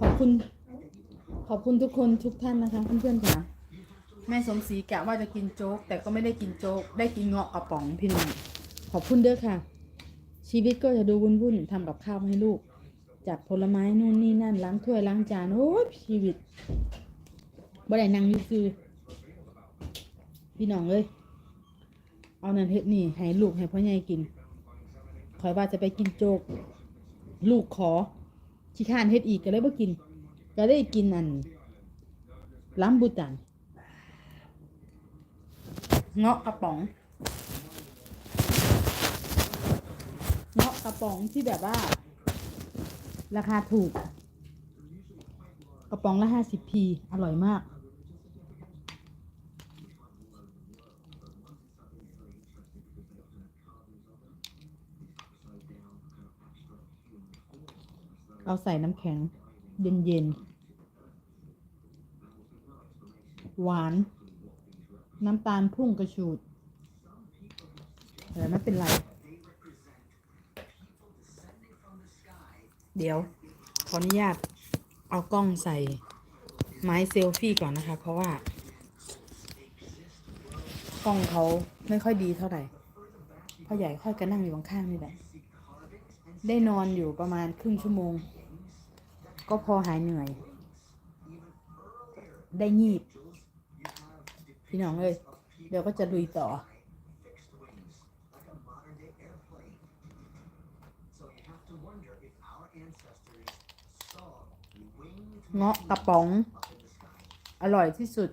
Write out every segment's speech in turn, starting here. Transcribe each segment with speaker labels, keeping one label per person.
Speaker 1: ขอบคุณ ขอบคุณทุกคนทุกท่านนะคะเพื่อนๆค่ะแม่สมศรีกะว่าจะกินโจ๊ก แต่ก็ไม่ได้กินโจ๊ก ได้กินเงาะกระป๋องพี่น้องขอบคุณเด้อค่ะ ชีวิตก็จะดูวุ่นๆทำกับข้าวให้ลูก จากผลไม้นู่นนี่นั่นล้างถ้วยล้างจานโอ้ยชีวิตบ่ได้นั่งยู่คือพี่น้องเอ้ยเอานั่นเฮ็ดนี่ให้ลูกให้พ่อใหญ่กินคอยว่าจะไปกินโจ๊ก ลูกขอ ขี้ข้านเฮ็ดอีกก็เลยบ่กิน ก็ได้กินอันล้ำบูตันเงาะกระป๋องเงาะกระป๋องที่แบบว่า ราคาถูก กระป๋องละห้าสิบพีอร่อยมาก เอาใส่น้ำแข็ง เย็นๆ หวาน น้ำตาลพุ่งกระชูดแต่ไม่เป็นไร เดี๋ยว ขออนุญาตเอากล้องใส่ไม้เซลฟี่ก่อนนะคะ เพราะว่า กล้องเขาไม่ค่อยดีเท่าไหร่พ่อใหญ่ค่อยก็นั่งอยู่ข้างๆนี่แหละได้นอนอยู่ประมาณครึ่งชั่วโมง ก็พอหายเหนื่อย ได้งีบ พี่น้องเอ้ยเดี๋ยวก็จะลุยต่อ เงาะกระป๋อง อร่อยที่สุด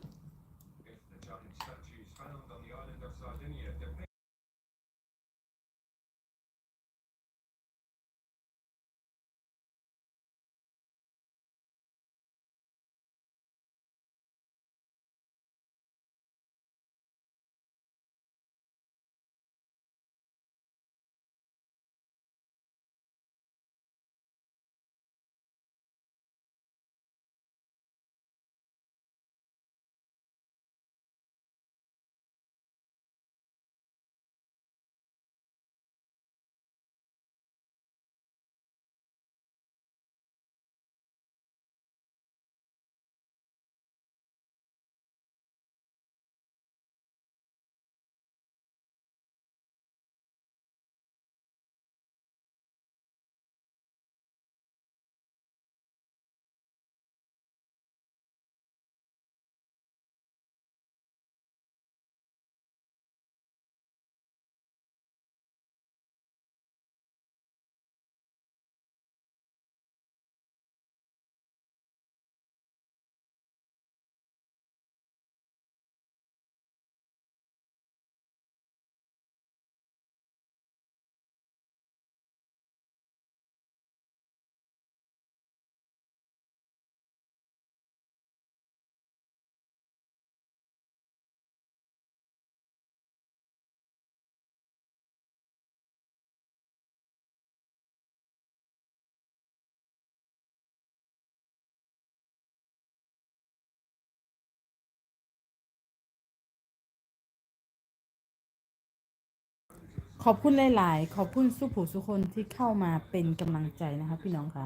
Speaker 1: ขอบคุณหลาย ๆ ขอบคุณสุผู้สุคนที่เข้ามาเป็นกำลังใจนะคะพี่น้องค่ะ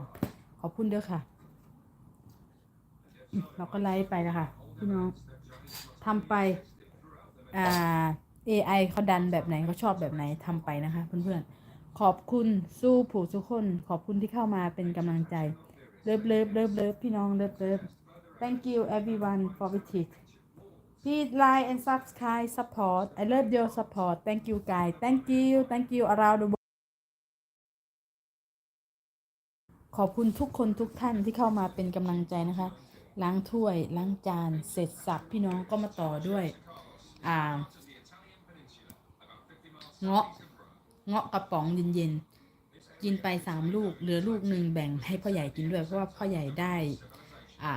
Speaker 1: ขอบคุณเด้อค่ะ เราก็ไลฟ์ไปนะคะพี่น้องทำไปอ่า AI เขาดันแบบไหนเขาชอบแบบไหนทำไปนะคะ เพื่อน ๆ ขอบคุณสู้ผู้สุคน ขอบคุณที่เข้ามาเป็นกำลังใจ เลิฟเลิฟเลิฟเลิฟพี่น้องเลิฟเลิฟ thank you everyone for visit Please like and subscribe support I love your support thank you guys thank you thank you around the world ขอบคุณทุกคนทุกท่านที่เข้ามาเป็นกำลังใจนะคะ ล้างถ้วย ล้างจาน เสร็จสับพี่น้องก็มาต่อด้วย อ่า เงาะ เงาะกระป๋องเย็นๆ กินไปสามลูก เหลือลูกหนึ่งแบ่งให้พ่อใหญ่กินด้วย เพราะว่าพ่อใหญ่ได้ อ่า